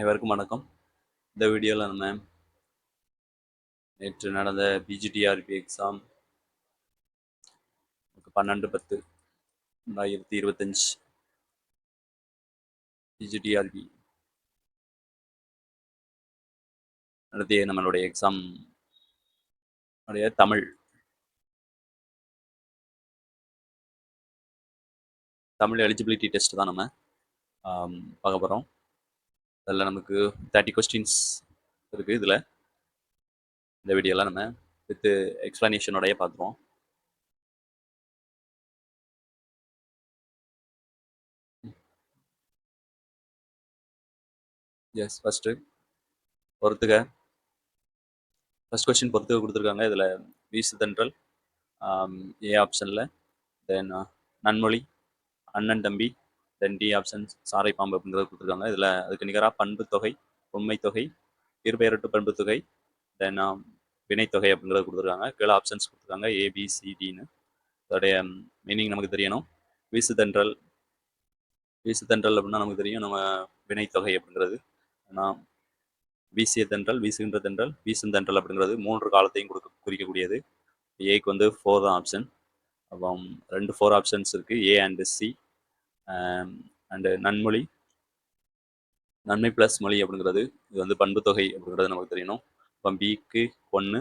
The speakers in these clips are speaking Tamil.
அனைவருக்கும் வணக்கம். இந்த வீடியோவில் நம்ம நேற்று நடந்த பிஜிடிஆர்பி எக்ஸாம் பன்னெண்டு பத்து ரெண்டாயிரத்தி இருபத்தஞ்சி பிஜிடிஆர்பி நடத்திய நம்மளுடைய எக்ஸாம் உடைய தமிழ் தமிழ் எலிஜிபிலிட்டி டெஸ்ட் தான் நம்ம பார்க்க போகிறோம் அதில் நமக்கு தேர்ட்டி கொஸ்டின்ஸ் இருக்குது இதில். இந்த வீடியோலாம் நம்ம வித்து எக்ஸ்ப்ளனேஷனோடய பார்த்துருவோம். எஸ் ஃபஸ்ட்டு பொறுத்துக்க ஃபஸ்ட் கொஸ்டின் பொறுத்துக்க கொடுத்துருக்காங்க. இதில் வீசு தென்றல் ஏ ஆப்ஷனில் தென் நன்மொழி அண்ணன் தம்பி தென் டி ஆப்ஷன் சாரை பாம்பு அப்படிங்கிறத கொடுத்துருக்காங்க. இதில் அதுக்கு நிகராக பண்பு தொகை உண்மை தொகை இருபெயரட்டு பண்பு தொகை தென் um, வினைத்தொகை அப்படிங்கிறத கொடுத்துருக்காங்க. கீழே ஆப்ஷன்ஸ் கொடுத்துருக்காங்க. ஏபிசிடின்னு அதோடைய um, மீனிங் நமக்கு தெரியணும். வீசு தென்றல் வீசு தென்றல் அப்படின்னா நமக்கு தெரியும். நம்ம வினைத்தொகை அப்படிங்கிறது ஆனால் வீசிய தென்றல் வீசுகின்ற தென்றல் வீசும் தென்றல் அப்படிங்கிறது மூன்று காலத்தையும் கொடுக்க குறிக்கக்கூடியது. ஏக்கு வந்து ஃபோர் தான் ஆப்ஷன் அப்போ um, ரெண்டு ஃபோர் ஆப்ஷன்ஸ் இருக்குது ஏ அண்டு சி அண்டு நன்மொழி. நன்மை ப்ளஸ் மொழி அப்படிங்கிறது இது வந்து பண்பு தொகை அப்படிங்கிறது நமக்கு தெரியணும். இப்போ பிக்கு ஒன்று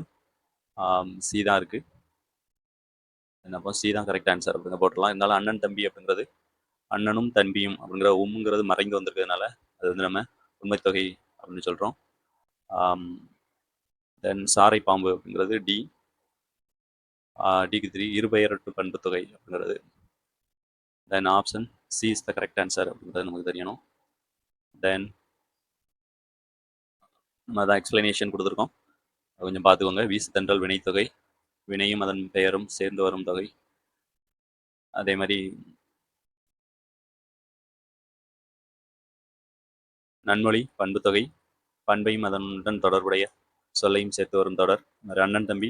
சி தான் இருக்குது என்னப்போ சி தான் கரெக்ட் ஆன்சர் அப்படிங்க போட்டுடலாம். இருந்தாலும் அண்ணன் தம்பி அப்படிங்கிறது அண்ணனும் தம்பியும் அப்படிங்கிற உம்ங்கிறது மறைந்து வந்திருக்கிறதுனால அது வந்து நம்ம உண்மைத்தொகை அப்படின்னு சொல்கிறோம் தென் சாரை பாம்பு அப்படிங்கிறது டி டிக்கு த்ரீ இருபெயரட்டு பண்பு தொகை அப்படிங்கிறது. Then option C is the correct answer அப்படிங்கிறது நமக்கு தெரியணும். தென் நம்ம அதான் எக்ஸ்பிளனேஷன் கொடுத்துருக்கோம். கொஞ்சம் பார்த்துக்கோங்க. வீசு தென்றல் வினைத்தொகை வினையும் அதன் பெயரும் சேர்ந்து வரும் தொகை. அதே மாதிரி நன்மொழி பண்பு தொகை பண்பையும் அதனுடன் தொடர்புடைய சொல்லையும் சேர்த்து வரும் தொடர். அண்ணன் தம்பி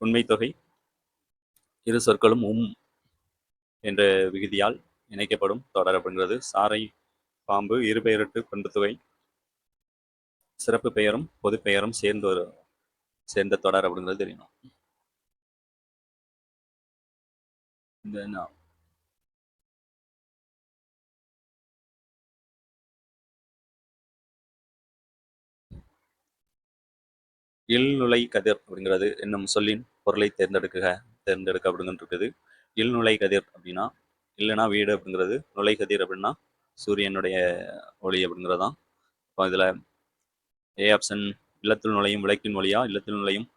உண்மை தொகை இரு சொற்களும் உம் என்ற விகுதியால் இணைக்கப்படும் தொடர் அப்படிங்கிறது சாரை பாம்பு இருபெயரிட்டு பண்புத்துவை சிறப்பு பெயரும் பொது பெயரும் சேர்ந்து ஒரு சேர்ந்த தொடர் அப்படிங்கிறது தெரியணும் Then, இல்நுழை கதிர் அப்படிங்கிறது என்னும் சொல்லின் பொருளை தேர்ந்தெடுக்க தேர்ந்தெடுக்க அப்படிங்கிட்டு இருக்குது இல் கதிர் அப்படின்னா இல்லைன்னா வீடு அப்படிங்கிறது நுழை கதிர் அப்படின்னா சூரியனுடைய ஒளி அப்படிங்கிறது தான் இப்போ இதில் ஏ ஆப்ஷன் இல்லத்தில் நுழையும் விளக்கின் ஒளியா இல்லத்தில் நுழையும்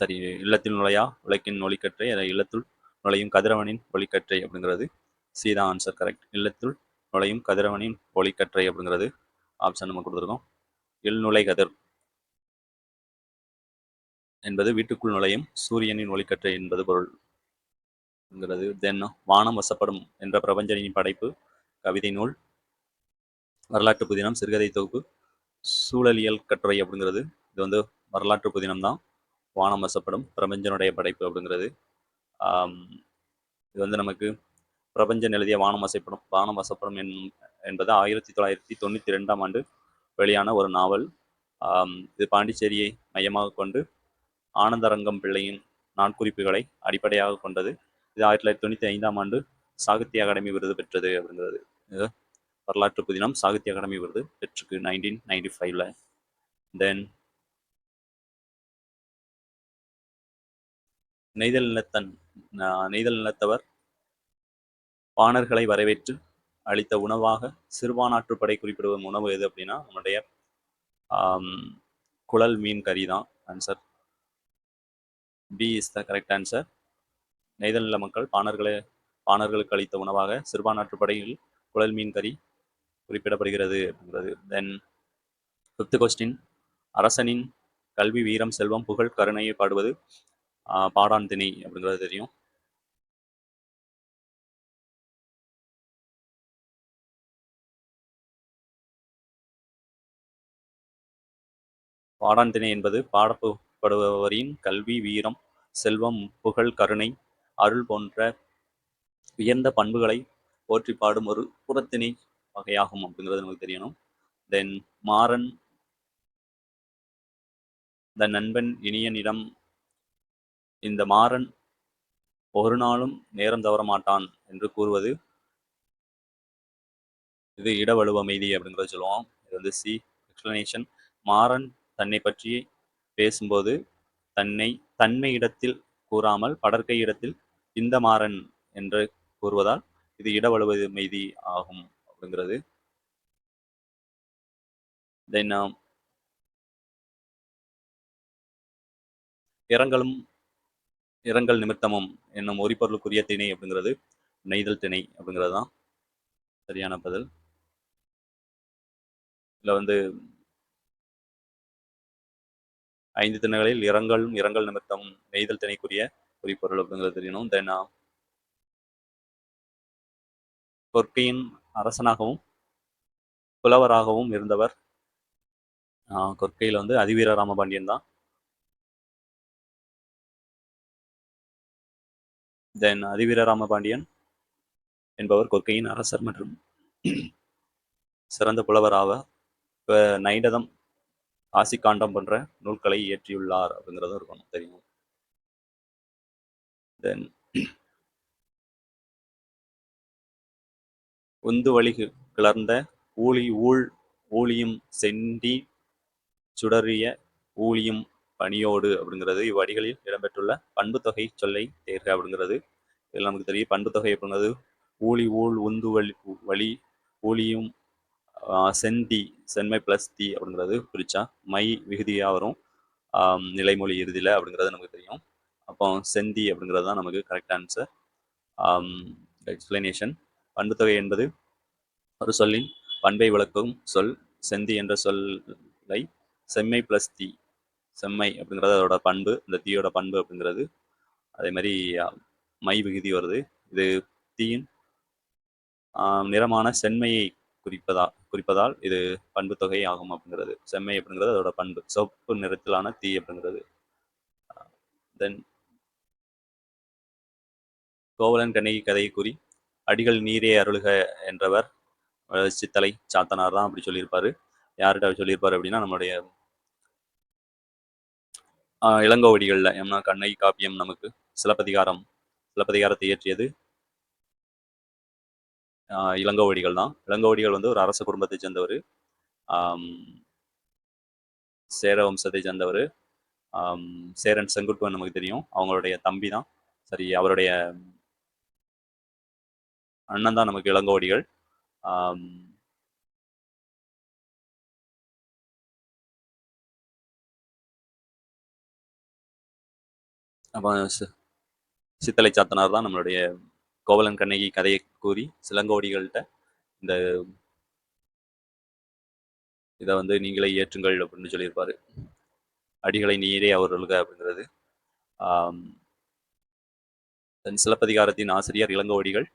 சரி இல்லத்தில் நுழையா விளக்கின் ஒளிக்கற்றை அதை இல்லத்துள் நுழையும் கதிரவனின் ஒளிக்கற்றை அப்படிங்கிறது சீதா ஆன்சர் கரெக்ட் இல்லத்துள் நுழையும் கதிரவனின் ஒளிக்கற்றை அப்படிங்கிறது ஆப்ஷன் நம்ம கொடுத்துருக்கோம். இல்நுழை கதிர். என்பது வீட்டுக்குள் நுழையும் சூரியனின் ஒளிக்கற்றை என்பது பொருள் என்கிறது. தென் வானம் வசப்படும் என்ற பிரபஞ்சனின் படைப்பு கவிதை நூல் வரலாற்று புதினம் சிறுகதை தொகுப்பு சூழலியல் கட்டுரை அப்படிங்கிறது. இது வந்து வரலாற்று புதினம் தான் வானம் வசப்படும் பிரபஞ்சனுடைய படைப்பு அப்படிங்கிறது. இது வந்து நமக்கு பிரபஞ்சன் எழுதிய வானம் வசப்படும் வானம் வசப்படும் என் என்பது ஆயிரத்தி தொள்ளாயிரத்தி தொண்ணூற்றி ரெண்டாம் ஆண்டு வெளியான ஒரு நாவல். இது பாண்டிச்சேரியை மையமாக கொண்டு ஆனந்தரங்கம் பிள்ளையின் நாட்குறிப்புகளை அடிப்படையாக கொண்டது. இது ஆயிரத்தி தொள்ளாயிரத்தி தொண்ணூற்றி ஐந்தாம் ஆண்டு சாகித்ய அகாடமி விருது பெற்றது அப்படிங்கிறது. வரலாற்று புதினம் சாகித்ய அகாடமி விருது பெற்றுக்கு நைன்டீன் நைன்டி ஃபைவ்ல தென் நெய்தல் நிலத்தன் நெய்தல் நிலத்தவர் பாணர்களை வரவேற்று அளித்த உணவாக சிறுபானாற்றுப்படை குறிப்பிடும் உணவு எது அப்படின்னா நம்முடைய குழல் மீன் கறி தான். Answer B is the correct answer நெய்தல்நில மக்கள் பாணர்களை பாணர்களுக்கு அளித்த உணவாக சிறுபானாற்றுப்படையில் குழல் மீன் கறி குறிப்பிடப்படுகிறது அப்படிங்கிறது. தென் ஃபிஃப்த் கொஸ்டின் அரசனின் கல்வி வீரம் செல்வம் புகழ் கருணையை பாடுவது பாடான் திணை அப்படிங்கிறது தெரியும். பாடான் திணை என்பது பாடப்பு ஏற்படுபவரின் கல்வி வீரம் செல்வம் புகழ் கருணை அருள் போன்ற உயர்ந்த பண்புகளை போற்றி பாடும் ஒரு புறத்திணை வகையாகும் அப்படிங்கிறது நமக்கு தெரியணும். தென் மாறன் இந்த நண்பன் இனியனிடம் இந்த மாறன் ஒரு நாளும் நேரம் தவற மாட்டான் என்று கூறுவது இது இடவலுவமைதி அப்படிங்கிறத சொல்லுவோம். இது வந்து சி எக்ஸ்பிளனேஷன் மாறன் தன்னை பற்றி பேசும்போது தன்னை தன்மை இடத்தில் கூறாமல் படற்கை இடத்தில் இந்த மாறன் என்று கூறுவதால் இது இடவழுவது மெய்தி ஆகும் அப்படிங்கிறது. தென் இரங்கலும் இரங்கல் நிமித்தமும் என்னும் ஒரிபொருளுக்குரிய திணை அப்படிங்கிறது நெய்தல் திணை அப்படிங்கிறது தான். சரியான பதில். இதில் வந்து ஐந்து தினங்களில் இரங்கலும் இரங்கல் நிமித்தம் நெய்தல் திணைக்குரிய குறிப்பொருள் அப்படிங்கிறது தெரியணும். Uh, தென் கொற்கையின் அரசனாகவும் புலவராகவும் இருந்தவர். கொற்கையில் வந்து அதிவீர ராமபாண்டியன் தான். தென் அதிவீர ராமபாண்டியன் என்பவர் கொற்கையின் அரசர் மற்றும் சிறந்த புலவர் ஆவார் நைடதம் ஆசிக்காண்டம் போன்ற நூல்களை இயற்றியுள்ளார் அப்படிங்கிறதும் இருக்கணும் தெரியும். தென் உந்து வழி கிளர்ந்த ஊழி ஊழ் ஊழியும் செண்டி சுடறிய ஊழியும் பணியோடு அப்படிங்கிறது இவ்வடிகளில் இடம்பெற்றுள்ள பண்பு தொகை சொல்லை தேர்க அப்படிங்கிறது. இதில் நமக்கு தெரியும் பண்பு தொகை அப்படிங்கிறது ஊழி ஊழ் உந்து வழி வழி ஊழியும் செந்தி சென்மை பிளஸ் தி அப்படிங்கிறது குறிச்சா மை விகுதியாக வரும். நிலைமொழி இறுதியில் அப்படிங்கிறது நமக்கு தெரியும். அப்போ செந்தி அப்படிங்கிறது தான் நமக்கு கரெக்ட் ஆன்சர் எக்ஸ்பிளனேஷன் பண்பு தொகை என்பது ஒரு சொல்லின் பண்பை விளக்கும் சொல் செந்தி என்ற சொல்லை செம்மை பிளஸ் தி செம்மை அப்படிங்கிறது அதோட பண்பு இந்த தீயோட பண்பு அப்படிங்கிறது. அதே மாதிரி மை விகுதி வருது. இது தீயின் நிறமான செம்மையை குறிப்பதா குறிப்பதால் இது பண்பு தொகை ஆகும் அப்படிங்கிறது. செம்மை அப்படிங்கிறது அதோட பண்பு. சொப்பு நிறத்திலான தீ அப்படிங்கிறது. தென் கோவலன் கண்ணகி கதையை கூறி அடிகள் நீரே அருளுக என்றவர் சித்தலை சாத்தனார் தான் அப்படி சொல்லியிருப்பாரு. யார்கிட்ட சொல்லியிருப்பாரு அப்படின்னா நம்மளுடைய இளங்கோவடிகளில் எம்னா கண்ணகி காப்பியம் நமக்கு சிலப்பதிகாரம் சிலப்பதிகாரத்தை இயற்றியது இளங்கோவடிகள் தான். இளங்கோவடிகள் வந்து ஒரு அரச குடும்பத்தை சேர்ந்தவர். சேர வம்சத்தை சேர்ந்தவர். சேரன் செங்குட்டுவன் நமக்கு தெரியும். அவங்களுடைய தம்பி தான். சரி அவருடைய அண்ணன் தான் நமக்கு இளங்கோவடிகள். அப்போ சித்தலை சாத்தனார் தான் நம்மளுடைய கோவலன் கண்ணகி கதையை கூறி சிலங்கோடிகள்கிட்ட இந்த இதை வந்து நீங்களே ஏற்றுங்கள் அப்படின்னு சொல்லியிருப்பாரு. அடிகளை நீரே அவர்களுக்கு அப்படிங்கிறது. தன் சிலப்பதிகாரத்தின் ஆசிரியர் இளங்கோடிகள்.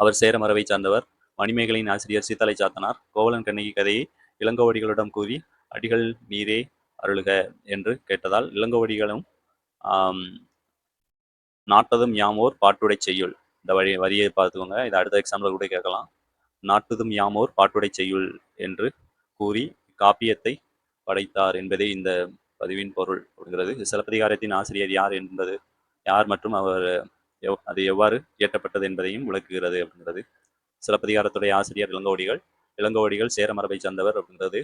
அவர் சேரமரவை சார்ந்தவர். மணிமேகலின் ஆசிரியர் சீத்தலை சாத்தனார். கோவலன் கண்ணகி கதையை இளங்கோவடிகளிடம் கூறி அடிகள் நீரே அருளுக என்று கேட்டதால் இளங்கோவடிகளும் நாட்டதும் யாமோர் பாட்டுடை செய்யுள். இந்த வழி வரியை பார்த்துக்கோங்க. இதை அடுத்த எக்ஸாம்பிள் கூட கேட்கலாம். நாட்டதும் யாமோர் பாட்டுடை செய்யுள் என்று கூறி காப்பியத்தை படைத்தார் என்பதே இந்த பதிவின் பொருள் அப்படிங்கிறது. சிலப்பதிகாரத்தின் ஆசிரியர் யார் என்பது யார் மற்றும் அவர் எவ் அது எவ்வாறு இயற்றப்பட்டது என்பதையும் விளக்குகிறது அப்படிங்கிறது. சிலப்பதிகாரத்துடைய ஆசிரியர் இளங்கோடிகள் இளங்கோடிகள் சேர மரபை சார்ந்தவர் அப்படிங்கிறது.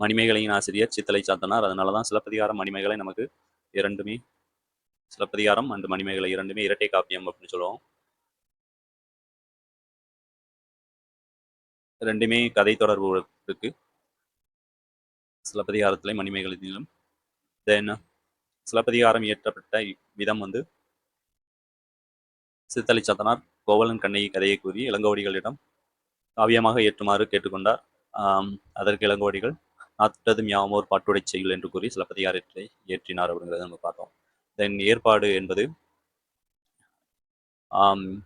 மணிமேகலையின் ஆசிரியர் சித்தலை சாத்தனார் அதனால தான் சிலப்பதிகாரம் மணிமேகலை நமக்கு இரண்டுமே சிலப்பதிகாரம் அண்ட் மணிமேகலை இரண்டுமே இரட்டை காப்பியம் அப்படின்னு சொல்லுவோம். ரெண்டுமே கதை தொடர்பு இருக்கு. சிலப்பதிகாரத்திலே மணிமேகலையிலும். தென் சிலப்பதிகாரம் இயற்றப்பட்ட விதம் வந்து சித்தலை சத்தனார் கோவலன் கண்ணகி கதையை கூறி இளங்கோடிகளிடம் காவியமாக ஏற்றுமாறு கேட்டுக்கொண்டார். அதற்கு இளங்கோடிகள் நாத்ததும் யாமோர் பாட்டுடை செயல் என்று கூறி சிலப்பதிகாரத்தை ஏற்றினார் அப்படிங்கிறத நம்ம பார்த்தோம். தென் ஏற்பாடு என்பது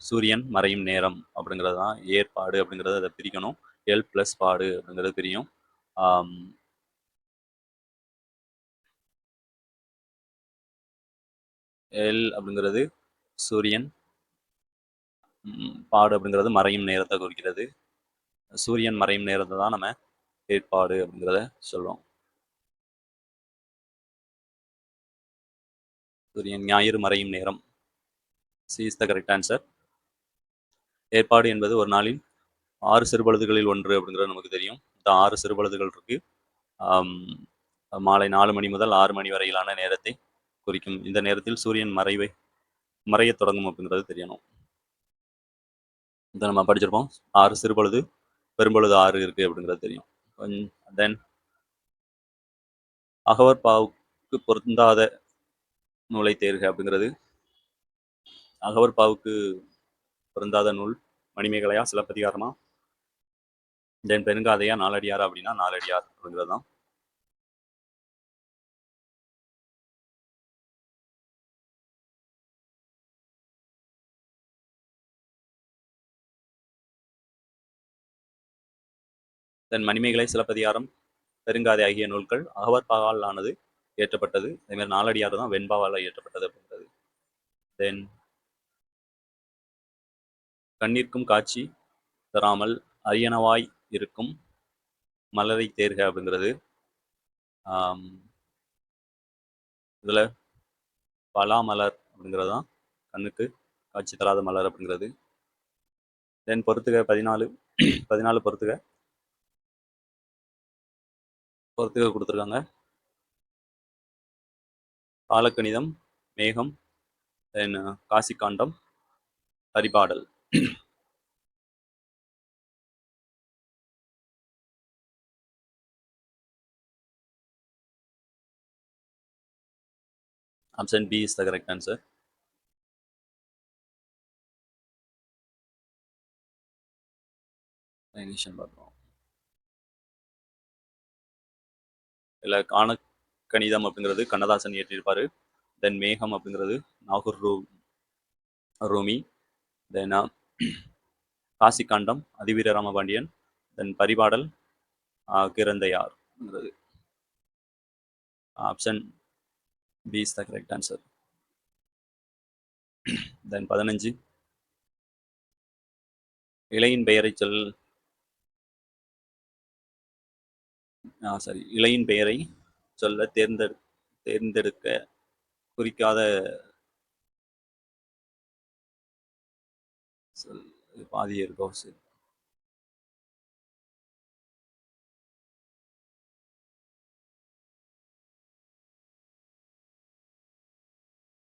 சூரியன் மறையும் நேரம் அப்படிங்கிறது தான். ஏற்பாடு அப்படிங்கிறத அதை பிரிக்கணும். எல் ப்ளஸ் பாடு அப்படிங்கிறது பிரியும். எல் அப்படிங்கிறது சூரியன். பாடு அப்படிங்கிறது மறையும் நேரத்தை குறிக்கிறது. சூரியன் மறையும் நேரத்தை தான் நம்ம ஏற்பாடு அப்படிங்கிறத சொல்லுவோம் சூரியன் ஞாயிறு மறையும் நேரம். C is the correct answer ஏற்பாடு என்பது ஒரு நாளின் ஆறு சிறுபழுதுகளில் ஒன்று அப்படிங்கிறது நமக்கு தெரியும். இந்த ஆறு சிறுபழுதுகள் இருக்கு. மாலை நாலு மணி முதல் ஆறு மணி வரையிலான நேரத்தை குறிக்கும். இந்த நேரத்தில் சூரியன் மறைவை மறைய தொடங்கும் அப்படிங்கிறது தெரியணும். இதை நம்ம படிச்சிருப்போம். ஆறு சிறுபொழுது பெரும்பொழுது ஆறு இருக்கு அப்படிங்கிறது தெரியும். தென் அகவர் பாவுக்கு பொருந்தாத நூலை தேர்க அப்படிங்கிறது. அகவர் பாவுக்கு பொருந்தாத நூல் மணிமேகலையா சிலப்பதிகாரமா? தென் பெருங்காதையா நாலடியாரா அப்படின்னா நாலடியார் அப்படிங்கிறது தான். தென் மணிமேகலை சிலப்பதிகாரம் பெருங்காதை ஆகிய நூல்கள் அகவர் பாவால் ஆனது இயற்றப்பட்டது அதே மாதிரி நாலடியார் தான் வெண்பாவால் இயற்றப்பட்டது அப்படின்றது. தென் கண்ணிற்கும் காட்சி தராமல் அரியனவாய் இருக்கும் மலரை தேர்க அப்படிங்கிறது இதில் பலாமலர் பலா மலர் அப்படிங்கிறது தான் கண்ணுக்கு காட்சி தராத மலர் அப்படிங்கிறது. தென் பொறுத்துக பதினாலு பதினாலு பொறுத்துக. பொறுத்துக கொடுத்துருக்காங்க. காலக்கணிதம் மேகம் தென் காசிக்காண்டம் ஹரிபாடல் option B is the correct answer initial இல்லை காண கணிதம் அப்படிங்கிறது கண்ணதாசன் இயற்றியிருப்பாரு. தென் மேகம் அப்படிங்கிறது நாகூர் ரூ ரூமி. தென் காசிக்காண்டம் அதிவீர ராமபாண்டியன் தென் பரிபாடல் கிரந்தையார் அப்படிங்கிறது. Option B is the correct answer then பதினஞ்சு. இலையின் பெயரை சொல் சாரி இலையின் பெயரை சொல்ல தேர்ந்தெடு தேர்ந்தெடுக்க குறிக்காத சொல் பாதி இருக்கோ சரி.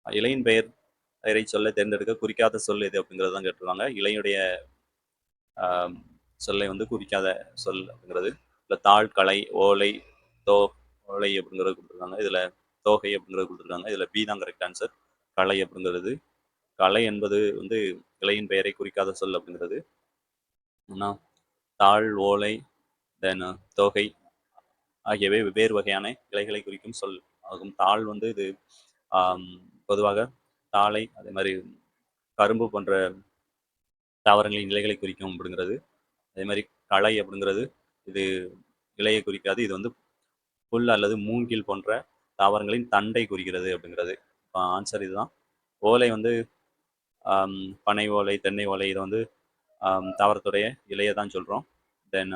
இலையின் பெயர் பெயரை சொல்ல தேர்ந்தெடுக்க குறிக்காத சொல் எது அப்படிங்கிறது தான் கேட்டுருவாங்க இலையுடைய சொல்லை வந்து குறிக்காத சொல் அப்படிங்கிறது. இல்லை தாழ் கலை ஓலை தோ ஓலை அப்படிங்கிறது கொடுத்துருக்காங்க. இதில் தோகை அப்படிங்கிறது கொடுத்துருக்காங்க. இதில் பி தான் கரெக்ட் ஆன்சர் கலை அப்படிங்கிறது. கலை என்பது வந்து இலையின் பெயரை குறிக்காத சொல் அப்படிங்கிறது. ஆனா, தாழ் ஓலை தென் தோகை ஆகியவை வெவ்வேறு வகையான இலைகளை குறிக்கும் சொல் ஆகும். தாள் வந்து இது பொதுவாக தாளை அதே மாதிரி கரும்பு போன்ற தாவரங்களின் இலைகளை குறிக்கும் அப்படிங்கிறது. அதே மாதிரி களை அப்படிங்கிறது இது இலையை குறிக்காது. இது வந்து புல் அல்லது மூங்கில் போன்ற தாவரங்களின் தண்டை குறிக்கிறது அப்படிங்கிறது. ஆன்சர் இதுதான். ஓலை வந்து பனை ஓலை தென்னை ஓலை இதை வந்து தாவரத்துடைய இலையை தான் சொல்கிறோம் தென்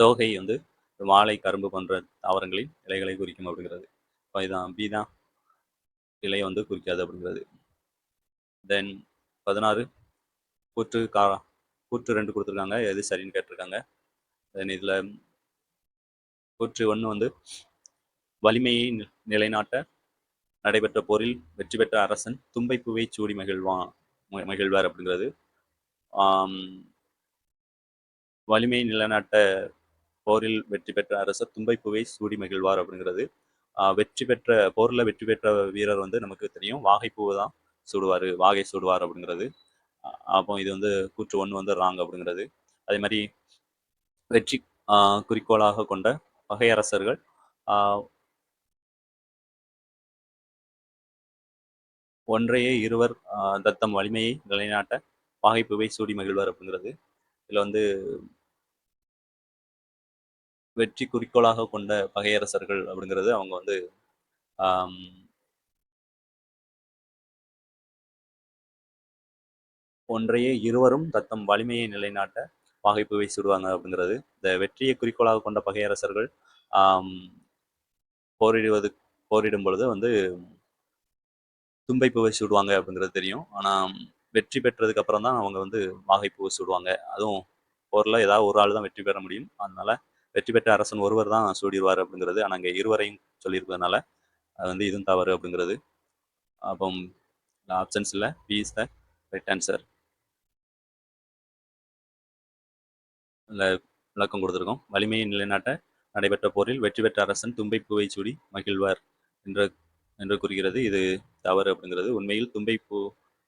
தோகை வந்து வாழை கரும்பு போன்ற தாவரங்களின் இலைகளை குறிக்கும் அப்படிங்கிறது. இப்போ இதான் பி தான் இலையை வந்து குறிக்காது அப்படிங்கிறது. தென் பதினாறு கூற்று கா கூற்று ரெண்டு கொடுத்துருக்காங்க. எது சரின்னு கேட்டிருக்காங்க. தென் இதில் கூற்று ஒன்று வந்து வலிமையை நி- நிலைநாட்ட நடைபெற்ற போரில் வெற்றி பெற்ற அரசன் தும்பைப்பூவை சூடி மகிழ்வான் ம- மகிழ்வார் அப்படிங்கிறது. வலிமையை நிலைநாட்ட போரில் வெற்றி பெற்ற அரசர் தும்பைப்பூவை சூடி மகிழ்வார் அப்படிங்கிறது. ஆஹ், வெற்றி பெற்ற போரில் வெற்றி பெற்ற வீரர் வந்து நமக்கு தெரியும். வாகைப்பூவை தான் சூடுவார் வாகை சூடுவார் அப்படிங்கிறது. அப்போ இது வந்து கூற்று ஒன்று வந்து ராங் அப்படிங்கிறது. அதே மாதிரி வெற்றி ஆஹ், குறிக்கோளாக கொண்ட பகையரசர்கள் ஆஹ், ஒன்றையே இருவர் தத்தம் வலிமையை நிலைநாட்ட வாகைப்பூவை சூடி மகிழ்வார் அப்படிங்கிறது. இதில் வந்து வெற்றி குறிக்கோளாக கொண்ட பகையரசர்கள் அப்படிங்கிறது அவங்க வந்து ஒன்றையே இருவரும் தத்தம் வலிமையை நிலைநாட்ட பகைப்புவை சுடுவாங்க அப்படிங்கிறது. இந்த வெற்றியை குறிக்கோளாக கொண்ட பகையரசர்கள் அரசர்கள் போரிடுவது போரிடும் பொழுது வந்து தும்பைப்பூவை சுடுவாங்க அப்படிங்கிறது தெரியும். ஆனால் வெற்றி பெற்றதுக்கு அப்புறம் தான் அவங்க வந்து வாகைப்பூவை சுடுவாங்க. அதுவும் போரில் ஏதாவது ஒரு ஆள் தான் வெற்றி பெற முடியும். அதனால வெற்றி பெற்ற அரசன் ஒருவர் தான் சூடிடுவார் அப்படிங்கிறது. ஆனால் அங்கே இருவரையும் சொல்லியிருக்கிறதுனால அது வந்து இதுவும் தவறு அப்படிங்கிறது. அப்போ ஆப்ஷன்ஸில் B is the right answer விளக்கம் கொடுத்துருக்கோம். வலிமையை நிலைநாட்ட நடைபெற்ற போரில் வெற்றி பெற்ற அரசன் தும்பை பூவை சூடி மகிழ்வார் என்று என்று கூறுகிறது. இது தவறு அப்படிங்கிறது. உண்மையில் தும்பை பூ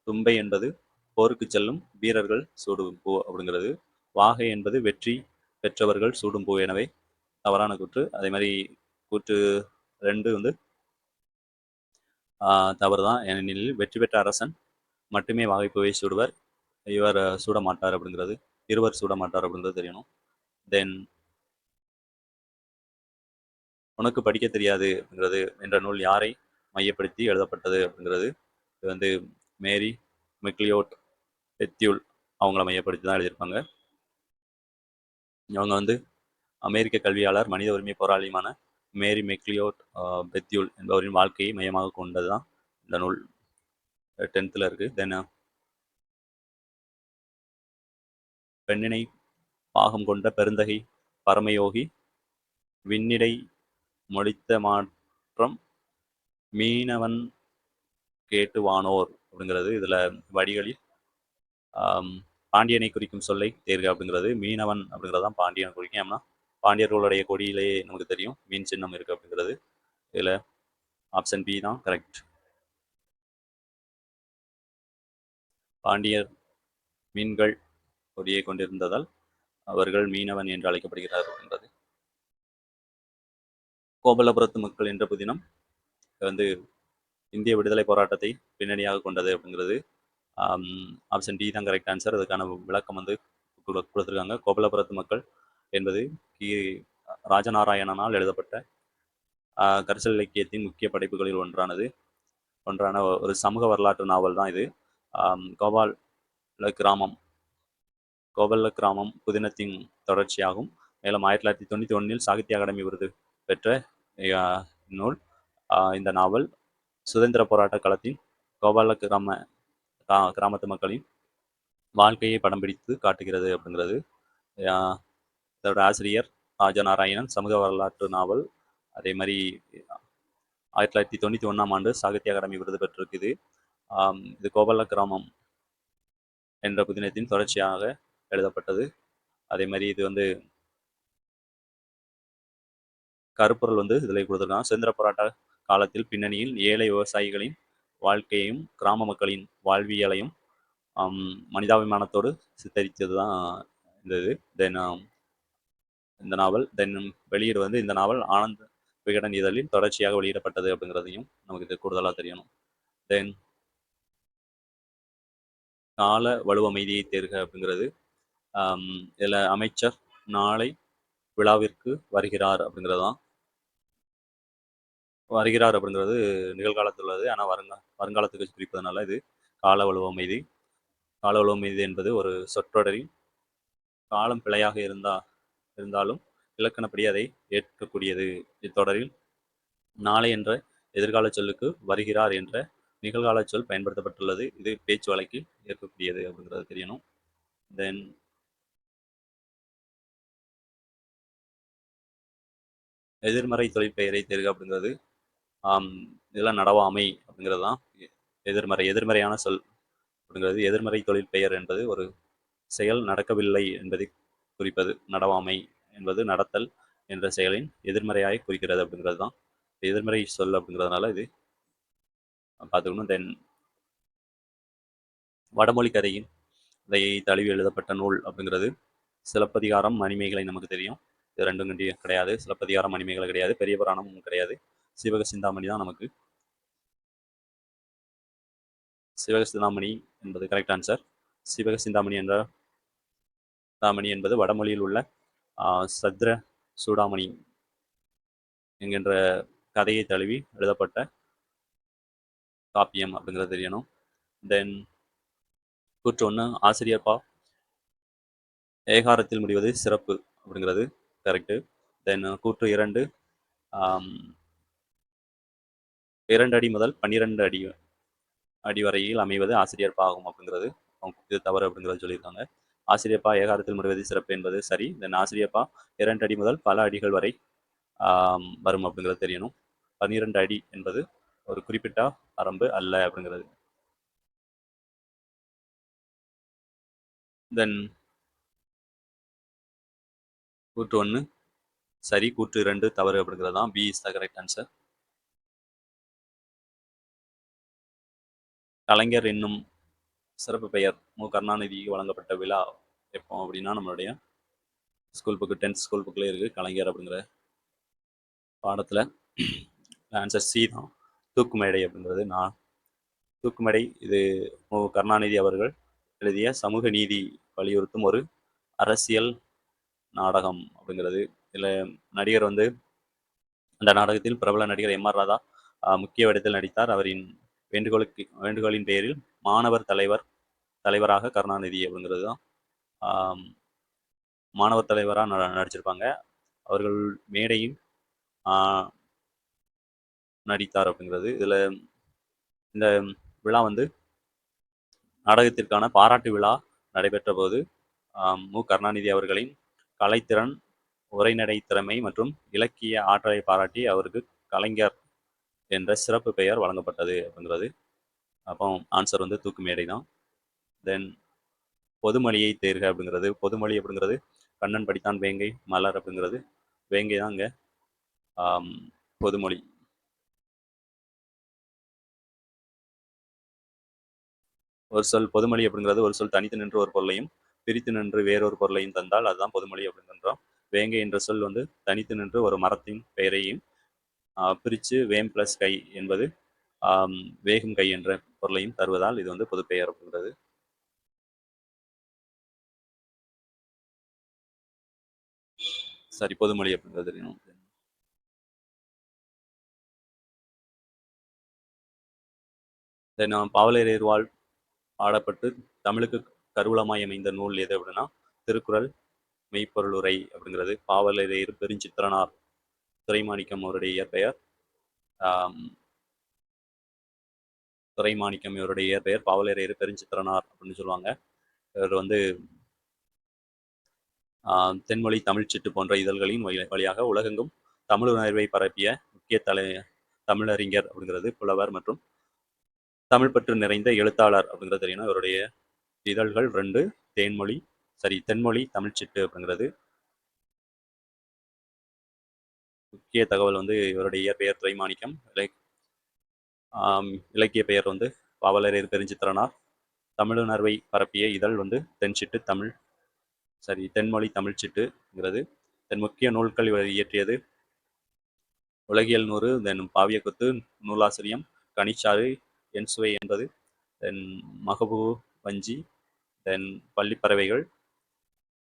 தும்பை என்பது போருக்கு செல்லும் வீரர்கள் சூடும் பூ அப்படிங்கிறது. வாகை என்பது வெற்றி பெற்றவர்கள் சூடும் பூ எனவே தவறான கூற்று. அதே மாதிரி கூற்று ரெண்டு வந்து தவறு தான் ஏனெனில் வெற்றி பெற்ற அரசன் மட்டுமே வாகைப்பூவை சூடுவர். இவர் சூட மாட்டார் அப்படிங்கிறது. இருவர் சூட மாட்டார் தெரியணும். தென் உனக்கு படிக்க தெரியாது அப்படிங்கிறது என்ற நூல் யாரை மையப்படுத்தி எழுதப்பட்டது அப்படிங்கிறது இது வந்து மேரி மெக்லியோட் பெத்தியூல் அவங்கள மையப்படுத்தி தான் எழுதியிருப்பாங்க. இவங்க வந்து அமெரிக்க கல்வியாளர் மனித உரிமை போராளியுமான மேரி மெக்லியோட் பெத்தியூல் என்பவரின் வாழ்க்கையை மையமாக கொண்டது தான் இந்த நூல். டென்த்தில் இருக்குது தென் பெண்ணினை பாகம் கொண்ட பெருந்தகை பரமயோகி விண்ணிடை மொழித்த மாற்றம் மீனவன் கேட்டு வானோர் அப்படிங்கிறது இதில் வடிகளில் பாண்டியனை குறிக்கும் சொல்லை தேர்க அப்படிங்கிறது மீனவன் அப்படிங்கிறது தான் பாண்டியனை குறிக்கும். ஏன்னா பாண்டியர்களுடைய கொடியிலேயே நமக்கு தெரியும் மீன் சின்னம் இருக்குது அப்படிங்கிறது. இதில் ஆப்ஷன் பி தான் கரெக்ட் பாண்டியர் மீன்கள் கொடியை கொண்டிருந்ததால் அவர்கள் மீனவன் என்று அழைக்கப்படுகிறார்கள் என்பது. கோபலபுரத்து மக்கள் என்ற புதினம் வந்து இந்திய விடுதலை போராட்டத்தை பின்னணியாக கொண்டது அப்படிங்கிறது. ஆப்ஷன் டி தான் கரெக்ட் ஆன்சர் அதுக்கான விளக்கம் வந்து கொடுத்துருக்காங்க. கோபலபுரத்து மக்கள் என்பது கி. ராஜநாராயணனால் எழுதப்பட்ட கரிசல் இலக்கியத்தின் முக்கிய படைப்புகளில் ஒன்றானது. ஒன்றான ஒரு சமூக வரலாற்று நாவல் தான் இது. கோபால் கிராமம் கோபல்ல கிராமம் புதினத்தின் தொடர்ச்சியாகும். மேலும் ஆயிரத்தி தொள்ளாயிரத்தி தொண்ணூற்றி ஒன்றில் சாகித்ய அகாடமி விருது பெற்ற நூல் இந்த நாவல் சுதந்திர போராட்ட களத்தின் கோபால கிராம கிராமத்து மக்களின் வாழ்க்கையை படம் பிடித்து காட்டுகிறது அப்படிங்கிறது. இதோட ஆசிரியர் ராஜநாராயணன் சமூக வரலாற்று நாவல். அதே மாதிரி ஆயிரத்தி தொள்ளாயிரத்தி தொண்ணூற்றி ஒன்றாம் ஆண்டு சாகித்ய அகாடமி விருது பெற்றிருக்குது. இது கோபால கிராமம் என்ற புதினத்தின் தொடர்ச்சியாக எழுதப்பட்டது. அதே மாதிரி இது வந்து கருப்பொருள் வந்து இதில் கொடுத்துருக்காங்க. சுதந்திர போராட்ட காலத்தில் பின்னணியில் ஏழை விவசாயிகளின் வாழ்க்கையையும் கிராம மக்களின் வாழ்வியலையும் மனிதாபிமானத்தோடு சித்தரித்தது தான் இந்த இது. தென் இந்த நாவல் தென் வெளியீடு வந்து இந்த நாவல் ஆனந்த் விகடன் இதழில் தொடர்ச்சியாக வெளியிடப்பட்டது அப்படிங்கிறதையும் நமக்கு இது கூடுதலாக தெரியணும். தென் கால வலுவமைதியை தேர்க அப்படிங்கிறது இதில் அமைச்சர் நாளை விழாவிற்கு வருகிறார் அப்படிங்கிறது தான் வருகிறார் அப்படிங்கிறது நிகழ்காலத்தில் உள்ளது. ஆனால் வருங்க வருங்காலத்துக்கு குறிப்பதனால இது கால வலுவமைதி கால வலுவமைதி என்பது ஒரு சொற்றொடரின் காலம் பிழையாக இருந்தா இருந்தாலும் இலக்கணப்படி அதை ஏற்கக்கூடியது. இத்தொடரில் நாளை என்ற எதிர்கால சொல்லுக்கு வருகிறார் என்ற நிகழ்கால சொல் பயன்படுத்தப்பட்டுள்ளது. இது பேச்சு வழக்கில் ஏற்கக்கூடியது அப்படிங்கிறது தெரியணும். தென் எதிர்மறை தொழிற்பெயரை தேர்க அப்படிங்கிறது இதெல்லாம் நடவாமை அப்படிங்கிறது தான். எதிர்மறை எதிர்மறையான சொல் அப்படிங்கிறது எதிர்மறை தொழிற்பெயர் என்பது ஒரு செயல் நடக்கவில்லை என்பதை குறிப்பது நடவாமை என்பது நடத்தல் என்ற செயலின் எதிர்மறையாக குறிக்கிறது அப்படிங்கிறது தான். எதிர்மறை சொல் அப்படிங்கிறதுனால இது பார்த்துக்கணும். தென் வடமொழி கதையின் இதையை தழுவி எழுதப்பட்ட நூல் அப்படிங்கிறது சிலப்பதிகாரம் மணிமேகலை நமக்கு தெரியும். இது ரெண்டும் கிடையாது. சிலப்பதிகாரம் மணிமேகலை கிடையாது. பெரிய புராணமும் கிடையாது. சிவக சிந்தாமணி தான் நமக்கு. சிவக சிந்தாமணி என்பது கரெக்ட் ஆன்சர் சிவக சிந்தாமணி என்ற சிந்தாமணி என்பது வடமொழியில் உள்ள சத்ர சூடாமணி என்கின்ற கதையை தழுவி எழுதப்பட்ட காப்பியம் அப்படிங்கிறது தெரியணும். தென் கூற்று ஒன்று ஆசிரியப்பா ஏகாரத்தில் முடிவது சிறப்பு அப்படிங்கிறது. கரெக்டு தென் uh, கூற்று இரண்டு. இரண்டு அடி முதல் பன்னிரெண்டு அடி அடி வரையில் அமைவது ஆசிரியர் பாகும் அப்படிங்கிறது. அவங்க இது தவறு அப்படிங்கிறது சொல்லியிருக்காங்க. ஆசிரியப்பா ஏகாரத்தில் முடிவது சிறப்பு என்பது சரி. தென் ஆசிரியப்பா இரண்டு அடி முதல் பல அடிகள் வரை வரும் அப்படிங்கிறது தெரியணும். பன்னிரெண்டு அடி என்பது ஒரு குறிப்பிட்ட வரம்பு அல்ல அப்படிங்கிறது. தென் கூட்டு ஒன்று சரி கூட்டு இரண்டு தவறு அப்படிங்கிறது? தான் B is the correct answer கலைஞர் என்னும் சிறப்பு பெயர். மு. கருணாநிதிக்கு வழங்கப்பட்ட விழா எப்போ அப்படின்னா நம்மளுடைய ஸ்கூல் புக்கு டென்த் ஸ்கூல் புக்கில் இருக்குது கலைஞர் அப்படிங்கிற பாடத்தில் ஆன்சர் சி தான். தூக்குமேடை அப்படிங்கிறது. நான் தூக்குமேடை இது மு. கருணாநிதி அவர்கள் எழுதிய சமூக நீதி வலியுறுத்தும் ஒரு அரசியல் நாடகம் அப்படிங்கிறது. இதில் நடிகர் வந்து அந்த நாடகத்தில் பிரபல நடிகர் எம் ஆர் ராதா முக்கிய வேடத்தில் நடித்தார். அவரின் வேண்டுகோளுக்கு வேண்டுகோளின் பேரில் மாணவர் தலைவர் தலைவராக கருணாநிதி அப்படிங்கிறது தான். மாணவர் தலைவராக ந நடிச்சிருப்பாங்க. அவர்கள் மேடையில் ஆஹ், நடித்தார் அப்படிங்கிறது. இதில் இந்த விழா வந்து நாடகத்திற்கான பாராட்டு விழா நடைபெற்ற போது மு கருணாநிதி அவர்களின் கலைத்திறன் உரைநடை திறமை மற்றும் இலக்கிய ஆற்றலை பாராட்டி அவருக்கு கலைஞர் என்ற சிறப்பு பெயர் வழங்கப்பட்டது அப்படிங்கிறது. அப்போ ஆன்சர் வந்து தூக்கு மேடை தான். தென் பொதுமொழியை தேர்க அப்படிங்கிறது பொதுமொழி அப்படிங்கிறது கண்ணன் படித்தான் வேங்கை மலர் அப்படிங்கிறது வேங்கை தான் இங்கே பொதுமொழி. ஒரு சொல் பொதுமொழி அப்படிங்கிறது ஒரு சொல் தனித்து நின்று ஒரு பொருளையும் பிரித்து நின்று வேறொரு பொருளையும் தந்தால் அதுதான் பொதுமொழி அப்படின்றோம் வேங்கை என்ற சொல் வந்து தனித்து நின்று ஒரு மரத்தின் பெயரையும் பிரித்து வேம் பிளஸ் கை என்பது வேகும் கை என்ற பொருளையும் தருவதால் இது வந்து பொதுப்பெயர் அப்படின்றது. சரி பொதுமொழி அப்படின்றது தெரியும். தென் பாவலரேர்வாள் ஆடப்பட்டு தமிழுக்கு கருவூலமாய் அமைந்த நூல் எது அப்படின்னா திருக்குறள் மெய்ப்பொருளுரை அப்படிங்கிறது. பாவலரையர் பெருஞ்சித்திரனார் துரைமாணிக்கம் அவருடைய இயற்பெயர். துறைமாணிக்கம் துரைமாணிக்கம் இவருடைய இயற்பெயர். பாவலரையர் பெருஞ்சித்திரனார் அப்படின்னு சொல்லுவாங்க. இவர் வந்து ஆஹ், தென்மொழி தமிழ்ச்சிட்டு போன்ற இதழ்களின் வழி- வழியாக உலகெங்கும் தமிழ் உணர்வை பரப்பிய முக்கிய தலை தமிழறிஞர் அப்படிங்கிறது புலவர் மற்றும் தமிழ் பற்று நிறைந்த எழுத்தாளர் அப்படிங்கிறது தெரியணும் இவருடைய இதழ்கள் ரெண்டு தேன்மொழி சரி தென்மொழி தமிழ்ச்சிட்டு அப்படிங்கிறது. முக்கிய தகவல் வந்து இவருடைய இயற்பெயர் துறைமாணிக்கம் இலை இலக்கிய பெயர் வந்து பாவலரேறு பெருஞ்சித்திரனார். தமிழுணர்வை பரப்பிய இதழ் வந்து தென்சிட்டு தமிழ் சரி தென்மொழி தமிழ்ச்சிட்டுங்கிறது தென் முக்கிய நூல்கள் இவர் இயற்றியது உலகியல் நூறு தென் பாவியக்குத்து நூலாசிரியம் கனிச்சாறு என் சுவை என்பது தென் மகபூ வஞ்சி தென் பள்ளிப்பறவைகள்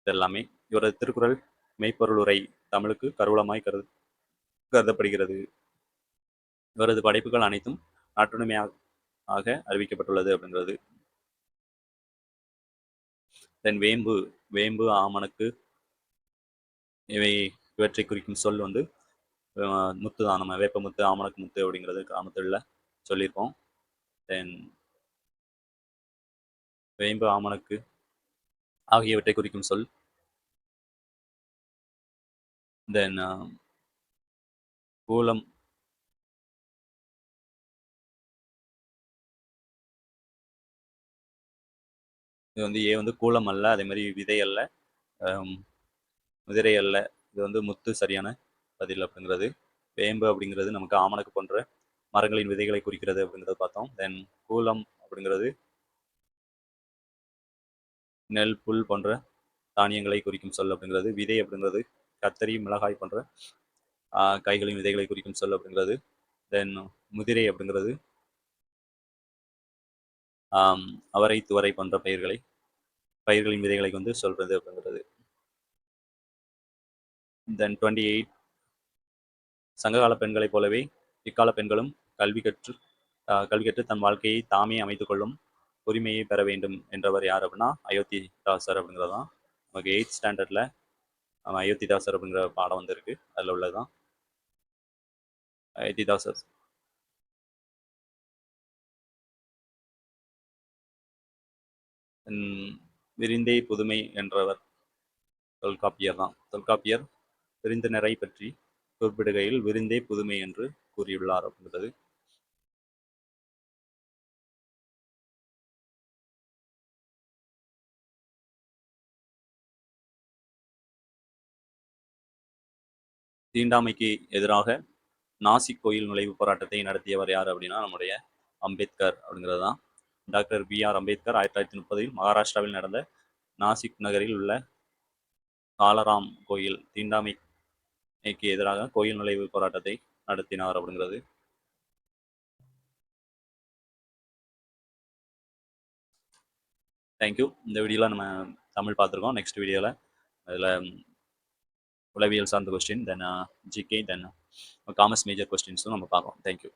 இதெல்லாமே. இவரது திருக்குறள் மெய்ப்பொருள் உரை தமிழுக்கு கருவூலமாய் கருது கருதப்படுகிறது. இவரது படைப்புகள் அனைத்தும் நாட்டுடைமையாக ஆக அறிவிக்கப்பட்டுள்ளது அப்படிங்கிறது தென் வேம்பு வேம்பு ஆமணக்கு இவை இவற்றை குறிக்கும் சொல் வந்து முத்து தான் நம்ம வேப்ப முத்து ஆமணக்கு முத்து அப்படிங்கிறது கிராமத்தில் சொல்லியிருக்கோம் தென் வேம்பு ஆமணக்கு ஆகியவற்றை குறிக்கும் சொல். தென் um, கூலம். இது வந்து ஏ வந்து கூலம் அல்ல அதே மாதிரி விதை அல்ல. Um, முதிரை அல்ல. இது வந்து முத்து சரியான பதில் அப்படிங்கிறது. வேம்பு அப்படிங்கிறது நமக்கு ஆமணக்கு போன்ற மரங்களின் விதைகளை குறிக்கிறது அப்படிங்கிறத பார்த்தோம். தென் கூலம் அப்படிங்கிறது நெல் புல் போன்ற தானியங்களை குறிக்கும் சொல் அப்படிங்கிறது விதை அப்படிங்கிறது கத்தரி மிளகாய் போன்ற காய்களின் விதைகளை குறிக்கும் சொல் அப்படிங்கிறது தென் முதிரை அப்படிங்கிறது அவரை துவரை போன்ற பயிர்களை பயிர்களின் விதைகளை வந்து சொல்றது அப்படிங்கிறது. தென் டுவெண்ட்டி எயிட் சங்ககால பெண்களைப் போலவே இக்கால பெண்களும் கல்வி கற்று கல்வி கற்று தன் வாழ்க்கையை தாமே அமைத்துக் கொள்ளும் உரிமையை பெற வேண்டும் என்றவர் யார் அப்படின்னா அயோத்தி தாசர் அப்படிங்கிறது தான் நமக்கு எயித் ஸ்டாண்டர்டில் அயோத்தி தாசர் அப்படிங்கிற பாடம் வந்திருக்கு. அதில் உள்ளதுதான். அயோத்தி தாசர் உம், விரிந்தே புதுமை என்றவர் தொல்காப்பியர் தான் தொல்காப்பியர் விருந்தினரை பற்றி குறிப்பிடுகையில் விருந்தே புதுமை என்று கூறியுள்ளார் அப்படின்றது. தீண்டாமைக்கு எதிராக நாசிக் கோயில் நுழைவு போராட்டத்தை நடத்தியவர் யார் அப்படின்னா நம்முடைய அம்பேத்கர் அப்படிங்கிறது தான் டாக்டர் பி ஆர் அம்பேத்கர் ஆயிரத்தி தொள்ளாயிரத்தி முப்பதில் மகாராஷ்டிராவில் நடந்த நாசிக் நகரில் உள்ள காலராம் கோயில் தீண்டாமைக்கு எதிராக கோயில் நுழைவு போராட்டத்தை நடத்தினார் அப்படிங்கிறது. தேங்க்யூ இந்த வீடியோவில் நம்ம தமிழ் பார்த்துருக்கோம். நெக்ஸ்ட் வீடியோவில் அதில் உளவியல் சார்ந்த question then GK then commerce major கொஸ்டின்ஸும் நம்ம பார்க்கலாம். தேங்க்யூ